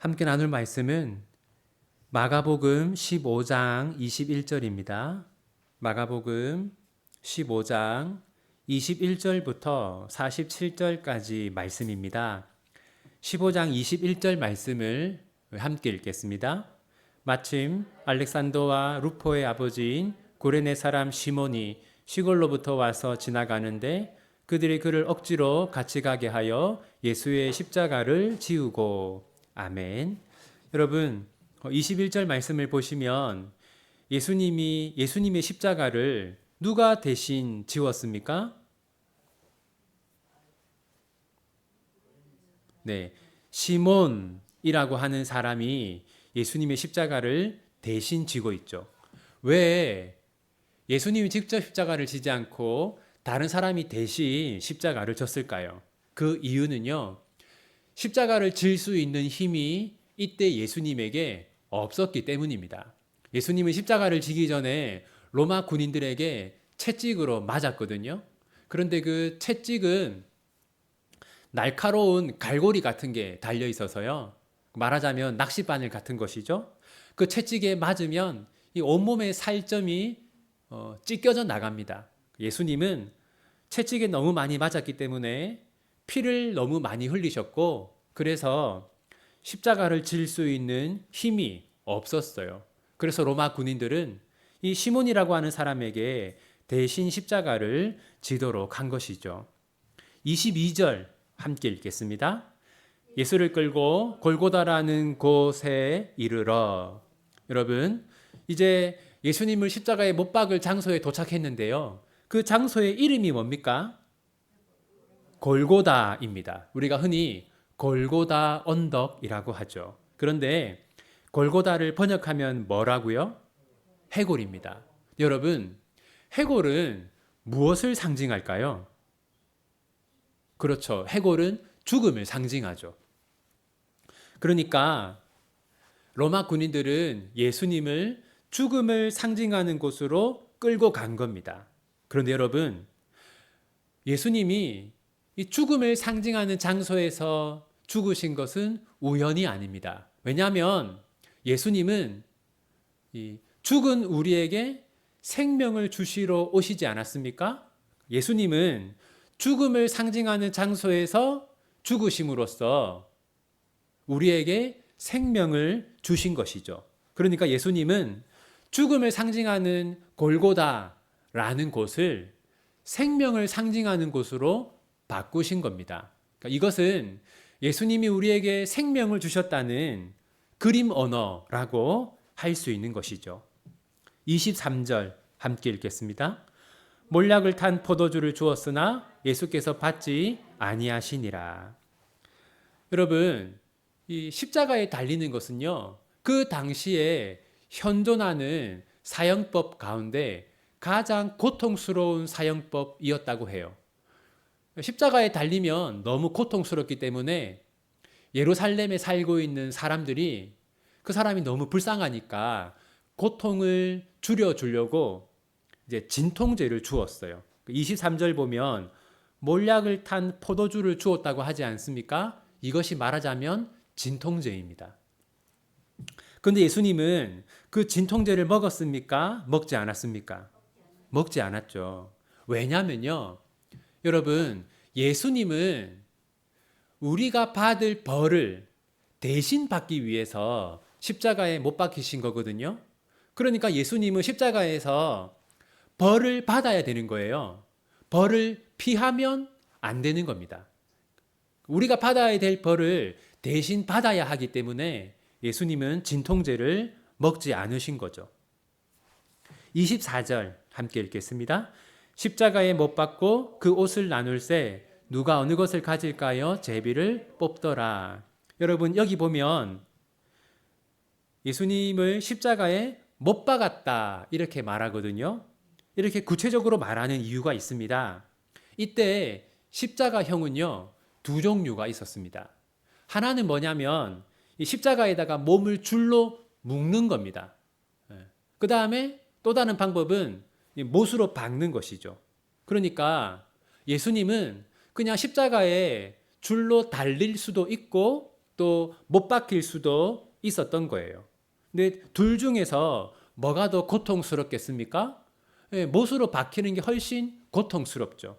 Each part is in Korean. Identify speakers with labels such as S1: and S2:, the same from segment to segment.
S1: 함께 나눌 말씀은 마가복음 15장 21절입니다. 마가복음 15장 21절부터 47절까지 말씀입니다. 15장 21절 말씀을 함께 읽겠습니다. 마침 알렉산더와 루포의 아버지인 고레네 사람 시몬이 시골로부터 와서 지나가는데 그들이 그를 억지로 같이 가게 하여 예수의 십자가를 지우고 아멘. 여러분 21절 말씀을 보시면 예수님이 예수님의 십자가를 누가 대신 지웠습니까? 네. 시몬이라고 하는 사람이 예수님의 십자가를 대신 지고 있죠. 왜 예수님이 직접 십자가를 지지 않고 다른 사람이 대신 십자가를 졌을까요? 그 이유는요. 십자가를 질 수 있는 힘이 이때 예수님에게 없었기 때문입니다. 예수님은 십자가를 지기 전에 로마 군인들에게 채찍으로 맞았거든요. 그런데 그 채찍은 날카로운 갈고리 같은 게 달려 있어서요. 말하자면 낚싯바늘 같은 것이죠. 그 채찍에 맞으면 이 온몸의 살점이 어, 찢겨져 나갑니다. 예수님은 채찍에 너무 많이 맞았기 때문에 피를 너무 많이 흘리셨고 그래서 십자가를 질 수 있는 힘이 없었어요. 그래서 로마 군인들은 이 시몬이라고 하는 사람에게 대신 십자가를 지도록 한 것이죠. 22절 함께 읽겠습니다. 예수를 끌고 골고다라는 곳에 이르러 여러분 이제 예수님을 십자가에 못 박을 장소에 도착했는데요. 그 장소의 이름이 뭡니까? 골고다입니다. 우리가 흔히 골고다 언덕이라고 하죠. 그런데 골고다를 번역하면 뭐라고요? 해골입니다. 여러분, 해골은 무엇을 상징할까요? 그렇죠. 해골은 죽음을 상징하죠. 그러니까 로마 군인들은 예수님을 죽음을 상징하는 곳으로 끌고 간 겁니다. 그런데 여러분, 예수님이 이 죽음을 상징하는 장소에서 죽으신 것은 우연이 아닙니다. 왜냐하면 예수님은 이 죽은 우리에게 생명을 주시러 오시지 않았습니까? 예수님은 죽음을 상징하는 장소에서 죽으심으로써 우리에게 생명을 주신 것이죠. 그러니까 예수님은 죽음을 상징하는 골고다라는 곳을 생명을 상징하는 곳으로 바꾸신 겁니다. 그러니까 이것은 예수님이 우리에게 생명을 주셨다는 그림 언어라고 할 수 있는 것이죠. 23절 함께 읽겠습니다. 몰약을 탄 포도주를 주었으나 예수께서 받지 아니하시니라. 여러분, 이 십자가에 달리는 것은요. 그 당시에 현존하는 사형법 가운데 가장 고통스러운 사형법이었다고 해요. 십자가에 달리면 너무 고통스럽기 때문에 예루살렘에 살고 있는 사람들이 그 사람이 너무 불쌍하니까 고통을 줄여주려고 이제 진통제를 주었어요. 23절 보면 몰약을 탄 포도주를 주었다고 하지 않습니까? 이것이 말하자면 진통제입니다. 그런데 예수님은 그 진통제를 먹었습니까? 먹지 않았습니까? 먹지 않았죠. 왜냐면요. 여러분, 예수님은 우리가 받을 벌을 대신 받기 위해서 십자가에 못 박히신 거거든요. 그러니까 예수님은 십자가에서 벌을 받아야 되는 거예요. 벌을 피하면 안 되는 겁니다. 우리가 받아야 될 벌을 대신 받아야 하기 때문에 예수님은 진통제를 먹지 않으신 거죠. 24절 함께 읽겠습니다. 십자가에 못 박고 그 옷을 나눌세 누가 어느 것을 가질까요? 제비를 뽑더라. 여러분 여기 보면 예수님을 십자가에 못 박았다 이렇게 말하거든요. 이렇게 구체적으로 말하는 이유가 있습니다. 이때 십자가형은요 두 종류가 있었습니다. 하나는 뭐냐면 이 십자가에다가 몸을 줄로 묶는 겁니다. 그 다음에 또 다른 방법은 못으로 박는 것이죠. 그러니까 예수님은 그냥 십자가에 줄로 달릴 수도 있고 또 못 박힐 수도 있었던 거예요. 근데 둘 중에서 뭐가 더 고통스럽겠습니까? 예, 못으로 박히는 게 훨씬 고통스럽죠.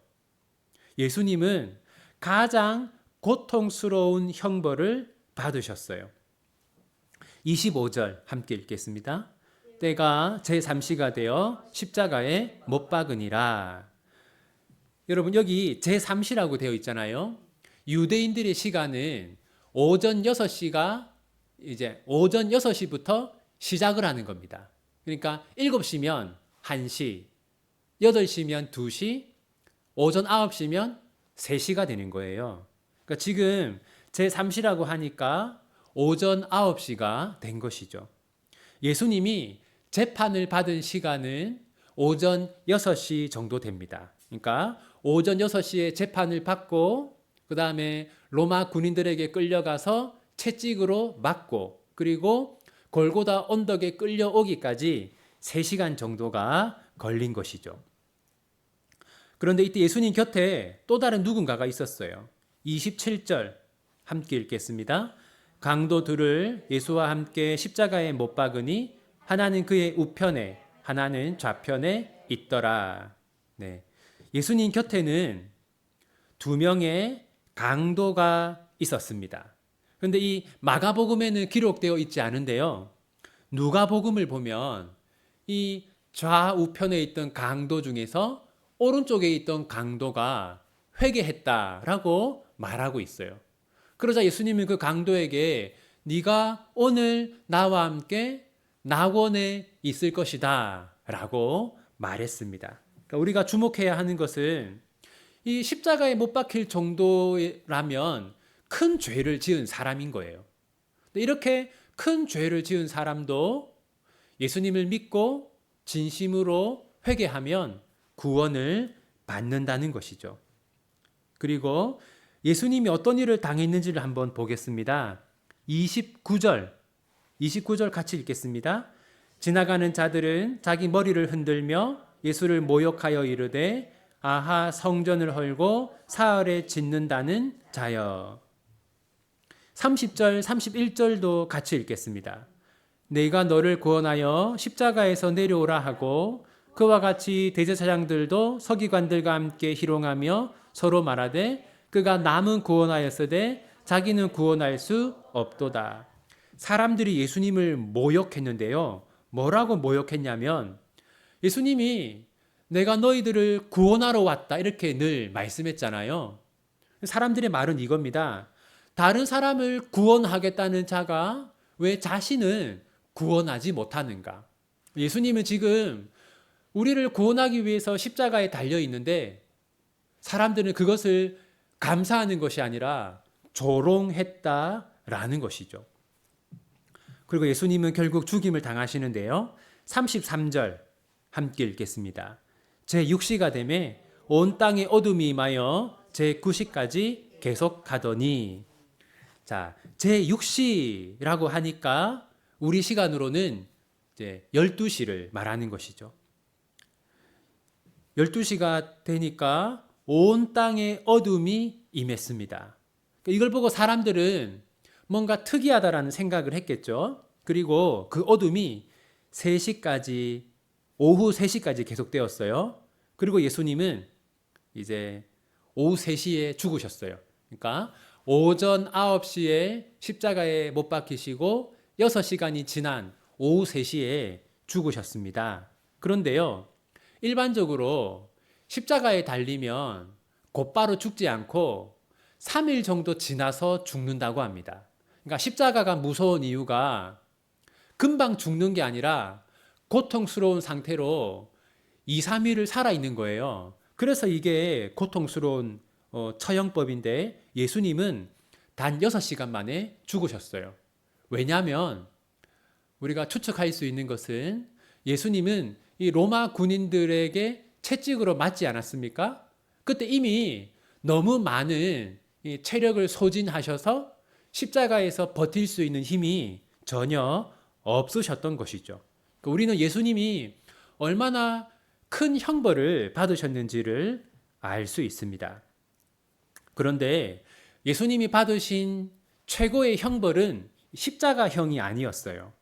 S1: 예수님은 가장 고통스러운 형벌을 받으셨어요. 25절 함께 읽겠습니다. 때가 제3시가 되어 십자가에 못 박으니라. 여러분 여기 제3시라고 되어 있잖아요. 유대인들의 시간은 오전 6시가 이제 오전 6시부터 시작을 하는 겁니다. 그러니까 7시면 1시, 8시면 2시, 오전 9시면 3시가 되는 거예요. 그러니까 지금 제3시라고 하니까 오전 9시가 된 것이죠. 예수님이 재판을 받은 시간은 오전 6시 정도 됩니다. 그러니까 오전 6시에 재판을 받고 그 다음에 로마 군인들에게 끌려가서 채찍으로 맞고 그리고 골고다 언덕에 끌려오기까지 3시간 정도가 걸린 것이죠. 그런데 이때 예수님 곁에 또 다른 누군가가 있었어요. 27절 함께 읽겠습니다. 강도 둘을 예수와 함께 십자가에 못 박으니 하나는 그의 우편에 하나는 좌편에 있더라. 네. 예수님 곁에는 두 명의 강도가 있었습니다. 그런데 이 마가복음에는 기록되어 있지 않은데요. 누가복음을 보면 이 좌우편에 있던 강도 중에서 오른쪽에 있던 강도가 회개했다라고 말하고 있어요. 그러자 예수님은 그 강도에게 네가 오늘 나와 함께 낙원에 있을 것이다 라고 말했습니다. 그러니까 우리가 주목해야 하는 것은 이 십자가에 못 박힐 정도라면 큰 죄를 지은 사람인 거예요. 이렇게 큰 죄를 지은 사람도 예수님을 믿고 진심으로 회개하면 구원을 받는다는 것이죠. 그리고 예수님이 어떤 일을 당했는지를 한번 보겠습니다. 29절, 29절 같이 읽겠습니다. 지나가는 자들은 자기 머리를 흔들며 예수를 모욕하여 이르되 아하 성전을 헐고 사흘에 짓는다는 자여. 30절, 31절도 같이 읽겠습니다. 내가 너를 구원하여 십자가에서 내려오라 하고 그와 같이 대제사장들도 서기관들과 함께 희롱하며 서로 말하되 그가 남은 구원하였으되 자기는 구원할 수 없도다. 사람들이 예수님을 모욕했는데요. 뭐라고 모욕했냐면 예수님이 내가 너희들을 구원하러 왔다 이렇게 늘 말씀했잖아요. 사람들의 말은 이겁니다. 다른 사람을 구원하겠다는 자가 왜 자신을 구원하지 못하는가? 예수님은 지금 우리를 구원하기 위해서 십자가에 달려 있는데 사람들은 그것을 감사하는 것이 아니라 조롱했다라는 것이죠. 그리고 예수님은 결국 죽임을 당하시는데요. 33절 함께 읽겠습니다. 제 6시가 되매 온 땅에 어둠이 임하여 제 9시까지 계속 가더니 자, 제 6시라고 하니까 우리 시간으로는 이제 12시를 말하는 것이죠. 12시가 되니까 온 땅에 어둠이 임했습니다. 그러니까 이걸 보고 사람들은 뭔가 특이하다라는 생각을 했겠죠. 그리고 그 어둠이 3시까지, 오후 3시까지 계속되었어요. 그리고 예수님은 이제 오후 3시에 죽으셨어요. 그러니까 오전 9시에 십자가에 못 박히시고 6시간이 지난 오후 3시에 죽으셨습니다. 그런데요, 일반적으로 십자가에 달리면 곧바로 죽지 않고 3일 정도 지나서 죽는다고 합니다. 그러니까 십자가가 무서운 이유가 금방 죽는 게 아니라 고통스러운 상태로 2, 3일을 살아있는 거예요. 그래서 이게 고통스러운 어, 처형법인데 예수님은 단 6시간 만에 죽으셨어요. 왜냐하면 우리가 추측할 수 있는 것은 예수님은 이 로마 군인들에게 채찍으로 맞지 않았습니까? 그때 이미 너무 많은 체력을 소진하셔서 십자가에서 버틸 수 있는 힘이 전혀 없으셨던 것이죠. 그러니까 우리는 예수님이 얼마나 큰 형벌을 받으셨는지를 알 수 있습니다. 그런데 예수님이 받으신 최고의 형벌은 십자가형이 아니었어요.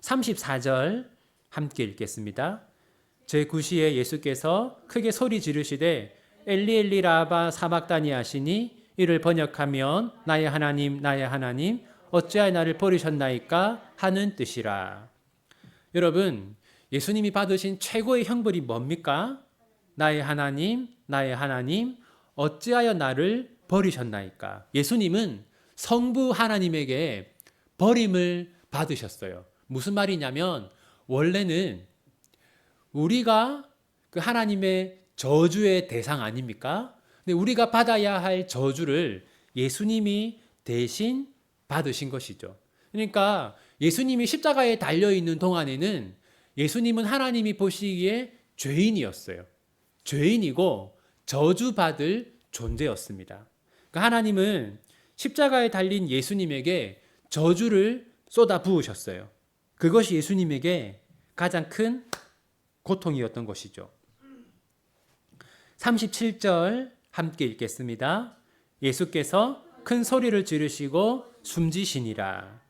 S1: 34절 함께 읽겠습니다. 제 구시에 예수께서 크게 소리 지르시되 엘리 엘리 라바 사막다니 하시니 이를 번역하면 나의 하나님 나의 하나님 어찌하여 나를 버리셨나이까 하는 뜻이라. 여러분 예수님이 받으신 최고의 형벌이 뭡니까? 나의 하나님 나의 하나님 어찌하여 나를 버리셨나이까? 예수님은 성부 하나님에게 버림을 받으셨어요. 무슨 말이냐면 원래는 우리가 그 하나님의 저주의 대상 아닙니까? 근데 우리가 받아야 할 저주를 예수님이 대신 받으신 것이죠. 그러니까 예수님이 십자가에 달려 있는 동안에는 예수님은 하나님이 보시기에 죄인이었어요. 죄인이고 저주받을 존재였습니다. 그러니까 하나님은 십자가에 달린 예수님에게 저주를 쏟아 부으셨어요. 그것이 예수님에게 가장 큰 고통이었던 것이죠. 37절 함께 읽겠습니다. 예수께서 큰 소리를 지르시고 숨지시니라.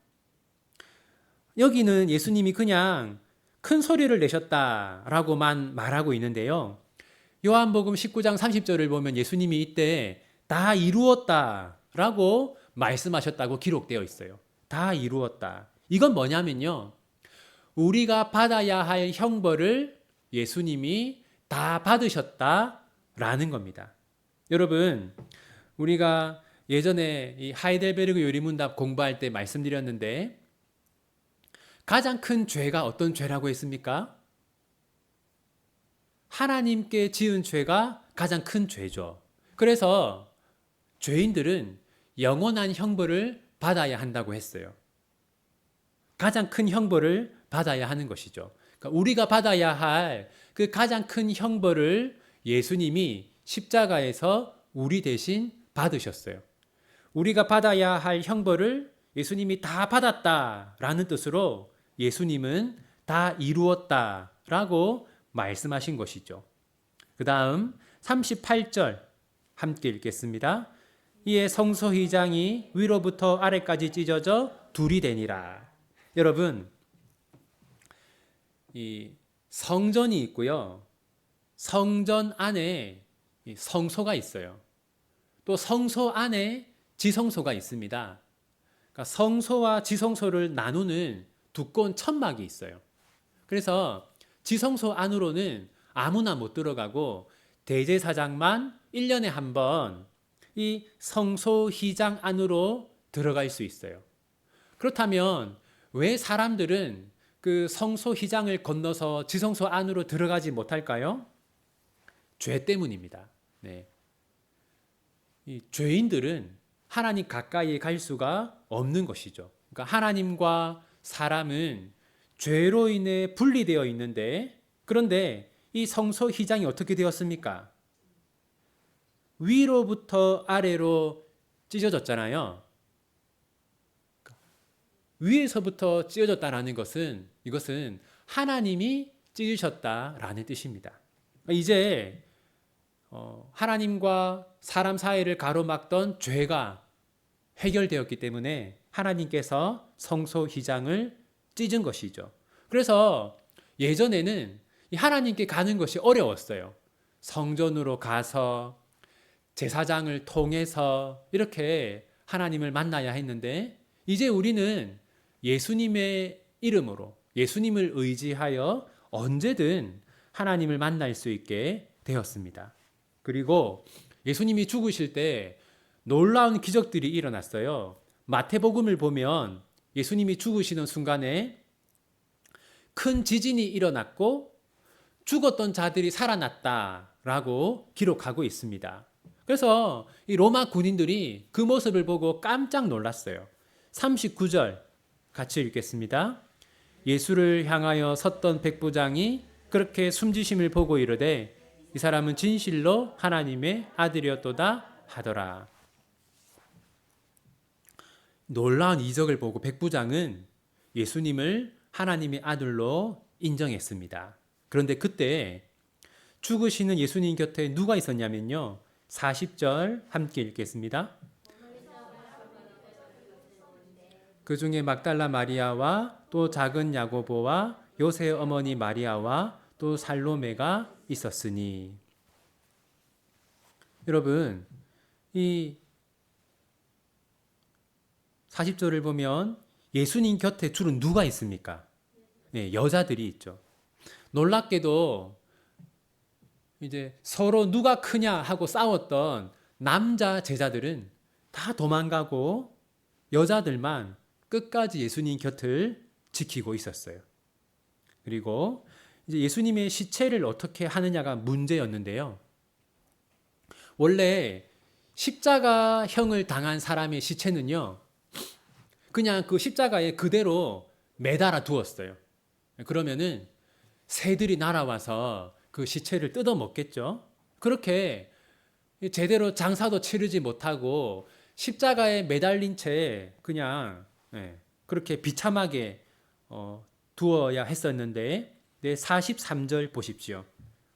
S1: 여기는 예수님이 그냥 큰 소리를 내셨다라고만 말하고 있는데요. 요한복음 19장 30절을 보면 예수님이 이때 다 이루었다라고 말씀하셨다고 기록되어 있어요. 다 이루었다. 이건 뭐냐면요. 우리가 받아야 할 형벌을 예수님이 다 받으셨다라는 겁니다. 여러분, 우리가 예전에 이 하이델베르그 요리문답 공부할 때 말씀드렸는데 가장 큰 죄가 어떤 죄라고 했습니까? 하나님께 지은 죄가 가장 큰 죄죠. 그래서 죄인들은 영원한 형벌을 받아야 한다고 했어요. 가장 큰 형벌을 받아야 하는 것이죠. 그러니까 우리가 받아야 할 그 가장 큰 형벌을 예수님이 십자가에서 우리 대신 받으셨어요. 우리가 받아야 할 형벌을 예수님이 다 받았다라는 뜻으로 예수님은 다 이루었다라고 말씀하신 것이죠. 그 다음 38절 함께 읽겠습니다. 이에 성소휘장이 위로부터 아래까지 찢어져 둘이 되니라. 여러분, 이 성전이 있고요. 성전 안에 성소가 있어요. 또 성소 안에 지성소가 있습니다. 그러니까 성소와 지성소를 나누는 두꺼운 천막이 있어요. 그래서 지성소 안으로는 아무나 못 들어가고 대제사장만 1년에 한 번 이 성소휘장 안으로 들어갈 수 있어요. 그렇다면 왜 사람들은 그 성소휘장을 건너서 지성소 안으로 들어가지 못할까요? 죄 때문입니다. 네. 이 죄인들은 하나님 가까이 갈 수가 없는 것이죠. 그러니까 하나님과 사람은 죄로 인해 분리되어 있는데 그런데 이 성소 휘장이 어떻게 되었습니까? 위로부터 아래로 찢어졌잖아요. 위에서부터 찢어졌다라는 것은 이것은 하나님이 찢으셨다라는 뜻입니다. 이제 어, 하나님과 사람 사이를 가로막던 죄가 해결되었기 때문에 하나님께서 성소 휘장을 찢은 것이죠. 그래서 예전에는 하나님께 가는 것이 어려웠어요. 성전으로 가서 제사장을 통해서 이렇게 하나님을 만나야 했는데 이제 우리는 예수님의 이름으로 예수님을 의지하여 언제든 하나님을 만날 수 있게 되었습니다. 그리고 예수님이 죽으실 때 놀라운 기적들이 일어났어요. 마태복음을 보면 예수님이 죽으시는 순간에 큰 지진이 일어났고 죽었던 자들이 살아났다라고 기록하고 있습니다. 그래서 이 로마 군인들이 그 모습을 보고 깜짝 놀랐어요. 39절 같이 읽겠습니다. 예수를 향하여 섰던 백부장이 그렇게 숨지심을 보고 이르되 이 사람은 진실로 하나님의 아들이었도다 하더라. 놀라운 이적을 보고 백부장은 예수님을 하나님의 아들로 인정했습니다. 그런데 그때 죽으시는 예수님 곁에 누가 있었냐면요. 40절 함께 읽겠습니다. 그 중에 막달라 마리아와 또 작은 야고보와 요새 어머니 마리아와 또 살로메가 있었으니 여러분 이 40절을 보면 예수님 곁에 주로 누가 있습니까? 네, 여자들이 있죠. 놀랍게도 이제 서로 누가 크냐 하고 싸웠던 남자 제자들은 다 도망가고 여자들만 끝까지 예수님 곁을 지키고 있었어요. 그리고 이제 예수님의 시체를 어떻게 하느냐가 문제였는데요. 원래 십자가형을 당한 사람의 시체는요, 그냥 그 십자가에 그대로 매달아 두었어요. 그러면은 새들이 날아와서 그 시체를 뜯어 먹겠죠. 그렇게 제대로 장사도 치르지 못하고 십자가에 매달린 채 그냥 예, 그렇게 비참하게 어, 두어야 했었는데 네, 43절 보십시오.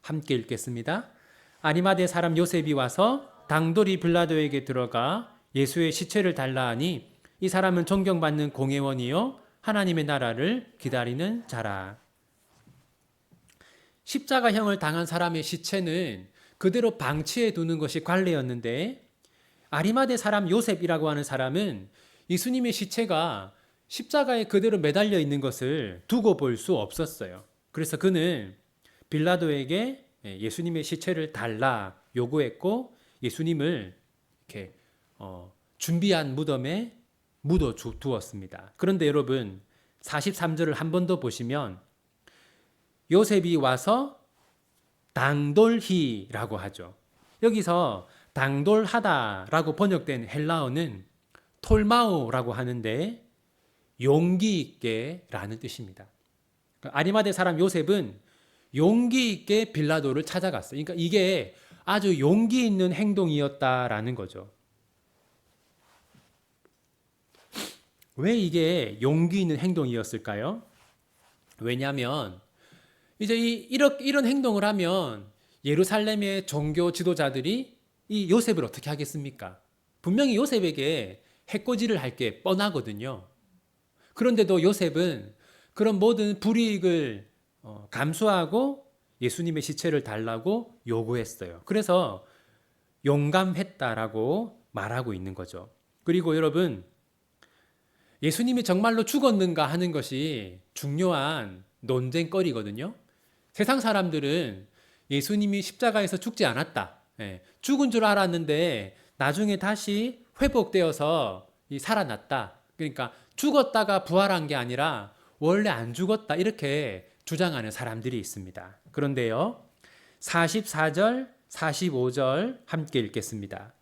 S1: 함께 읽겠습니다. 아리마대 사람 요셉이 와서 당돌이 빌라도에게 들어가 예수의 시체를 달라 하니 이 사람은 존경받는 공회원이요 하나님의 나라를 기다리는 자라. 십자가형을 당한 사람의 시체는 그대로 방치해 두는 것이 관례였는데 아리마대 사람 요셉이라고 하는 사람은 예수님의 시체가 십자가에 그대로 매달려 있는 것을 두고 볼 수 없었어요. 그래서 그는 빌라도에게 예수님의 시체를 달라 요구했고 예수님을 이렇게 어, 준비한 무덤에 묻어 두었습니다. 그런데 여러분 43절을 한 번 더 보시면 요셉이 와서 당돌히라고 하죠. 여기서 당돌하다라고 번역된 헬라어는 톨마오라고 하는데 용기 있게라는 뜻입니다. 그러니까 아리마대 사람 요셉은 용기 있게 빌라도를 찾아갔어요. 그러니까 이게 아주 용기 있는 행동이었다라는 거죠. 왜 이게 용기 있는 행동이었을까요? 왜냐하면 이제 이, 이런, 이런 행동을 하면 예루살렘의 종교 지도자들이 이 요셉을 어떻게 하겠습니까? 분명히 요셉에게 해코지를 할 게 뻔하거든요. 그런데도 요셉은 그런 모든 불이익을 어, 감수하고 예수님의 시체를 달라고 요구했어요. 그래서 용감했다라고 말하고 있는 거죠. 그리고 여러분, 예수님이 정말로 죽었는가 하는 것이 중요한 논쟁거리거든요. 세상 사람들은 예수님이 십자가에서 죽지 않았다. 예, 죽은 줄 알았는데 나중에 다시 회복되어서 살아났다. 그러니까 죽었다가 부활한 게 아니라 원래 안 죽었다. 이렇게 주장하는 사람들이 있습니다. 그런데요. 44절, 45절 함께 읽겠습니다.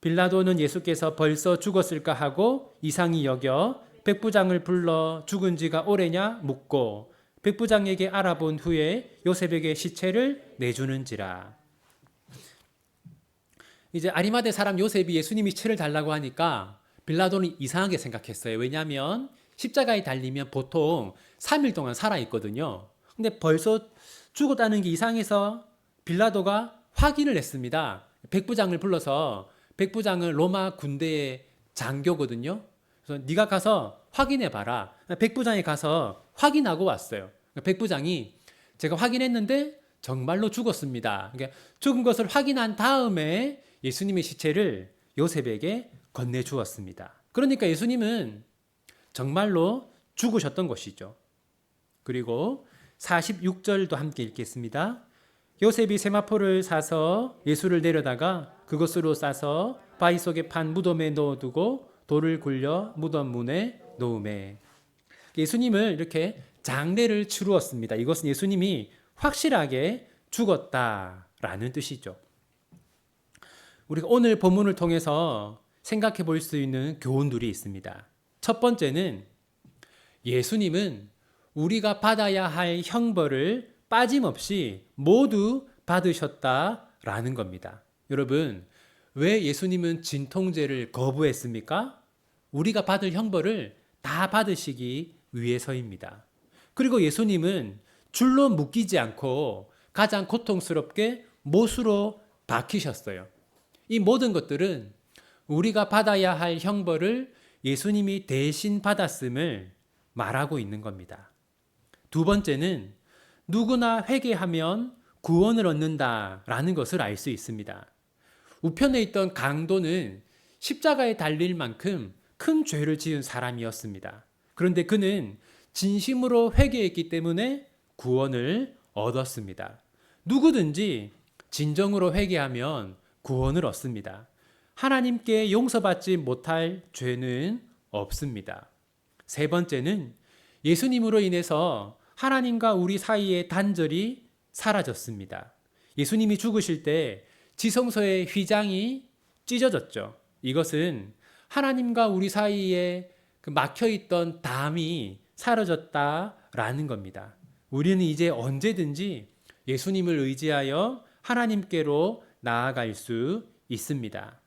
S1: 빌라도는 예수께서 벌써 죽었을까 하고 이상히 여겨 백부장을 불러 죽은 지가 오래냐 묻고 백부장에게 알아본 후에 요셉에게 시체를 내주는지라. 이제 아리마대 사람 요셉이 예수님이 시체를 달라고 하니까 빌라도는 이상하게 생각했어요. 왜냐하면 십자가에 달리면 보통 3일 동안 살아 있거든요. 근데 벌써 죽었다는 게 이상해서 빌라도가 확인을 했습니다. 백부장을 불러서 백부장은 로마 군대의 장교거든요. 그래서 네가 가서 확인해 봐라. 백부장이 가서 확인하고 왔어요. 백부장이 제가 확인했는데 정말로 죽었습니다. 그러니까 죽은 것을 확인한 다음에 예수님의 시체를 요셉에게 건네 주었습니다. 그러니까 예수님은 정말로 죽으셨던 것이죠. 그리고 46절도 함께 읽겠습니다. 요셉이 세마포를 사서 예수를 내려다가 그것으로 싸서 바위 속에 판 무덤에 넣어두고 돌을 굴려 무덤 문에 놓음에 예수님을 이렇게 장례를 치루었습니다. 이것은 예수님이 확실하게 죽었다라는 뜻이죠. 우리가 오늘 본문을 통해서 생각해 볼 수 있는 교훈들이 있습니다. 첫 번째는 예수님은 우리가 받아야 할 형벌을 빠짐없이 모두 받으셨다라는 겁니다. 여러분, 왜 예수님은 진통제를 거부했습니까? 우리가 받을 형벌을 다 받으시기 위해서입니다. 그리고 예수님은 줄로 묶이지 않고 가장 고통스럽게 못으로 박히셨어요. 이 모든 것들은 우리가 받아야 할 형벌을 예수님이 대신 받았음을 말하고 있는 겁니다. 두 번째는 누구나 회개하면 구원을 얻는다라는 것을 알 수 있습니다. 우편에 있던 강도는 십자가에 달릴 만큼 큰 죄를 지은 사람이었습니다. 그런데 그는 진심으로 회개했기 때문에 구원을 얻었습니다. 누구든지 진정으로 회개하면 구원을 얻습니다. 하나님께 용서받지 못할 죄는 없습니다. 세 번째는 예수님으로 인해서 하나님과 우리 사이의 단절이 사라졌습니다. 예수님이 죽으실 때 지성소의 휘장이 찢어졌죠. 이것은 하나님과 우리 사이에 그 막혀 있던 담이 사라졌다라는 겁니다. 우리는 이제 언제든지 예수님을 의지하여 하나님께로 나아갈 수 있습니다.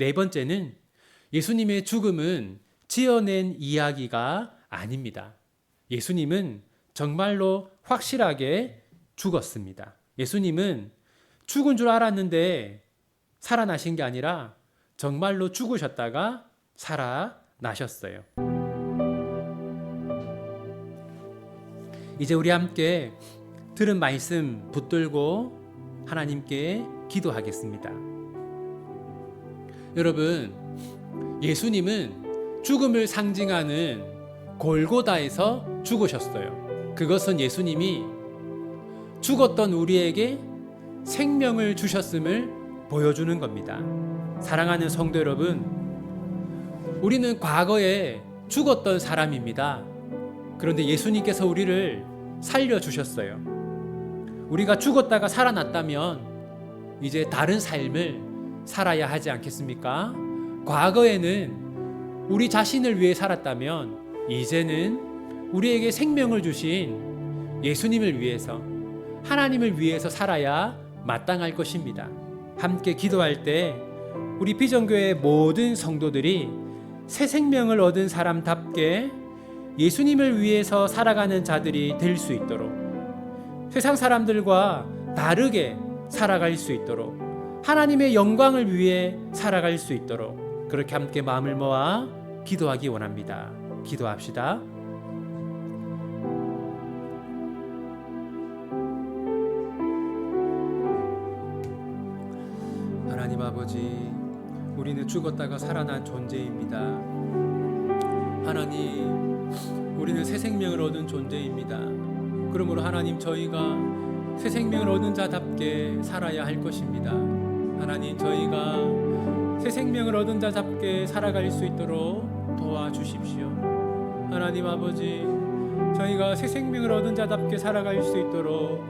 S1: 네 번째는 예수님의 죽음은 지어낸 이야기가 아닙니다. 예수님은 정말로 확실하게 죽었습니다. 예수님은 죽은 줄 알았는데 살아나신 게 아니라 정말로 죽으셨다가 살아나셨어요. 이제 우리 함께 들은 말씀 붙들고 하나님께 기도하겠습니다. 여러분, 예수님은 죽음을 상징하는 골고다에서 죽으셨어요. 그것은 예수님이 죽었던 우리에게 생명을 주셨음을 보여주는 겁니다. 사랑하는 성도 여러분, 우리는 과거에 죽었던 사람입니다. 그런데 예수님께서 우리를 살려주셨어요. 우리가 죽었다가 살아났다면 이제 다른 삶을 살아야 하지 않겠습니까? 과거에는 우리 자신을 위해 살았다면 이제는 우리에게 생명을 주신 예수님을 위해서 하나님을 위해서 살아야 마땅할 것입니다. 함께 기도할 때 우리 비전교회 모든 성도들이 새 생명을 얻은 사람답게 예수님을 위해서 살아가는 자들이 될 수 있도록 세상 사람들과 다르게 살아갈 수 있도록 하나님의 영광을 위해 살아갈 수 있도록 그렇게 함께 마음을 모아 기도하기 원합니다. 기도합시다. 하나님 아버지, 우리는 죽었다가 살아난 존재입니다. 하나님, 우리는 새 생명을 얻은 존재입니다. 그러므로 하나님 저희가 새 생명을 얻은 자답게 살아야 할 것입니다. 하나님 저희가 새 생명을 얻은 자답게 살아갈 수 있도록 도와주십시오. 하나님 아버지 저희가 새 생명을 얻은 자답게 살아갈 수 있도록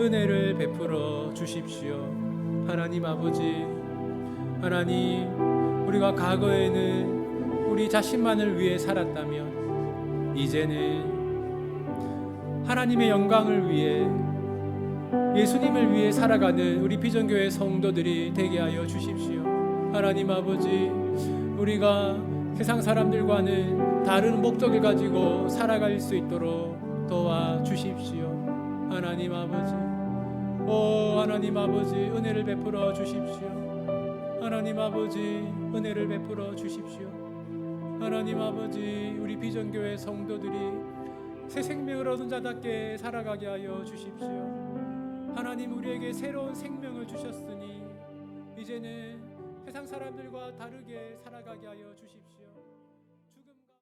S1: 은혜를 베풀어 주십시오. 하나님 아버지 하나님 우리가 과거에는 우리 자신만을 위해 살았다면 이제는 하나님의 영광을 위해 예수님을 위해 살아가는 우리 비전교회 성도들이 되게 하여 주십시오. 하나님 아버지, 우리가 세상 사람들과는 다른 목적을 가지고 살아갈 수 있도록 도와 주십시오. 하나님 아버지, 오 하나님 아버지 은혜를 베풀어 주십시오. 하나님 아버지 은혜를 베풀어 주십시오. 하나님 아버지 우리 비전교회 성도들이 새 생명을 얻은 자답게 살아가게 하여 주십시오. 하나님 우리에게 새로운 생명을 주셨으니 이제는 세상 사람들과 다르게 살아가게 하여 주십시오.